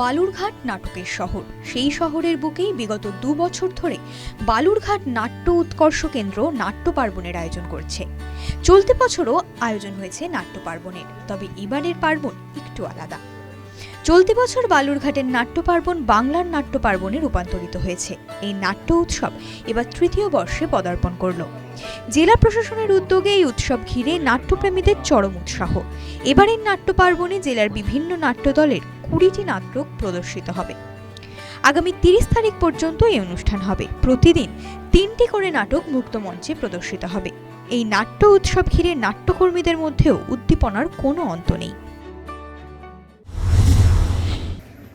বালুরঘাট নাটকের শহর। সেই শহরের বুকেই বিগত দু বছর ধরে বালুরঘাট নাট্য উৎকর্ষ কেন্দ্র নাট্য পার্বণের আয়োজন করছে। চলতি বছরও আয়োজন হয়েছে নাট্য পার্বণের, তবে এবারের পার্বণ একটু আলাদা। চলতি বছর বালুরঘাটের নাট্য পার্বণ বাংলার নাট্য পার্বণে রূপান্তরিত হয়েছে। এই নাট্য উৎসব এবার তৃতীয় বর্ষে পদার্পণ করল। জেলা প্রশাসনের উদ্যোগে এই উৎসব ঘিরে নাট্যপ্রেমীদের চরম উৎসাহ। এবারের নাট্য পার্বণে জেলার বিভিন্ন নাট্য দলের কুড়িটি নাটক প্রদর্শিত হবে। আগামী তিরিশ তারিখ পর্যন্ত এই অনুষ্ঠান হবে। প্রতিদিন তিনটি করে নাটক মুক্ত মঞ্চে প্রদর্শিত হবে। এই নাট্য উৎসব ঘিরে নাট্যকর্মীদের মধ্যেও উদ্দীপনার কোনো অন্ত নেই।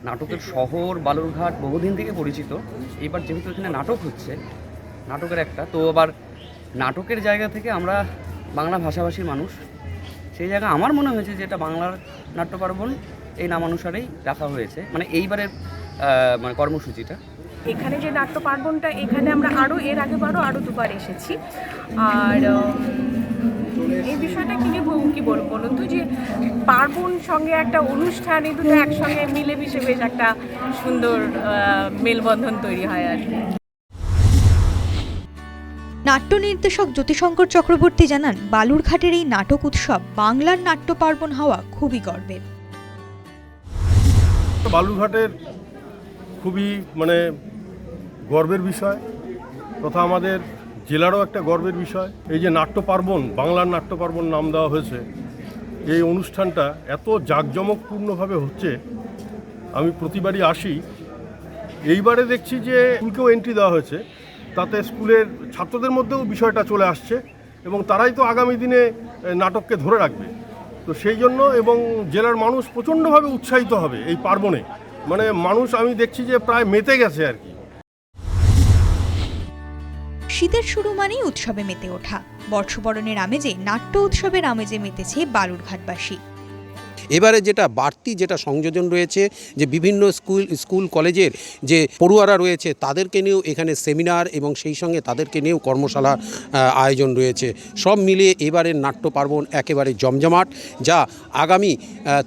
নাটকের শহর, বালুরঘাট বহুদিন থেকে পরিচিত। এবার যেহেতু এখানে নাটক হচ্ছে, নাটকের একটা, তো আবার নাটকের জায়গা থেকে আমরা বাংলা ভাষাভাষীর মানুষ। সেই জায়গা আমার মনে হয়েছে যে এটা বাংলার নাট্য পার্বণ এই নামানুসারেই রাখা হয়েছে। মানে এইবারের মানে কর্মসূচিটা। এখানে যে নাট্য পার্বণটা এখানে আমরা আরও এর আগেবারও আরও দুবার এসেছি। আর এই বিষয়টা কি কি বলব বলুন তো? যে পার্বণ সঙ্গে একটা অনুষ্ঠান এই দুটো একসঙ্গে মিলেমিশে বেশ একটা সুন্দর মেলবন্ধন তৈরি হয় আর কি। নাট্য নির্দেশক জ্যোতিশঙ্কর চক্রবর্তী জানান বালুরঘাটের এই নাটক উৎসব বাংলার নাট্য পার্বণ হওয়া খুবই গর্বের। বালুরঘাটের খুবই মানে গর্বের বিষয়। তথা আমাদের জেলারও একটা গর্বের বিষয়। এই যে নাট্য পার্বণ, বাংলার নাট্য পার্বণ নাম দেওয়া হয়েছে, এই অনুষ্ঠানটা এত জাঁকজমকপূর্ণভাবে হচ্ছে, আমি প্রতিবারই আসি। এইবারে দেখছি যে স্কুলকেও এন্ট্রি দেওয়া হয়েছে। তাতে স্কুলের ছাত্রদের মধ্যেও বিষয়টা চলে আসছে এবং তারাই তো আগামী দিনে নাটককে ধরে রাখবে। তো সেই জন্য এবং জেলার মানুষ প্রচণ্ডভাবে উৎসাহিত হবে এই পার্বণে। মানে মানুষ, আমি দেখছি যে প্রায় মেতে গেছে আর কি। শীতের শুরু মানেই উৎসবে মেতে ওঠা। বর্ষবরণের আমেজে নাট্য উৎসবের আমেজে মেতেছে বালুরঘাটবাসী। এবারে যেটা বাড়তি যেটা সংযোজন রয়েছে যে বিভিন্ন স্কুল স্কুল কলেজের যে পড়ুয়ারা রয়েছে তাদেরকে নিয়েও এখানে সেমিনার এবং সেই সঙ্গে তাদেরকে নিয়েও কর্মশালার আহ, আয়োজন রয়েছে। সব মিলিয়ে এবারের নাট্য পার্বণ একেবারে জমজমাট যা আগামী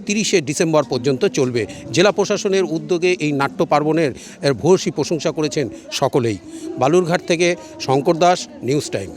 তিরিশে ডিসেম্বর পর্যন্ত চলবে। জেলা প্রশাসনের উদ্যোগে এই নাট্য পার্বণের ভূয়সী প্রশংসা করেছেন সকলেই। বালুরঘাট থেকে শঙ্কর দাস নিউজ টাইম।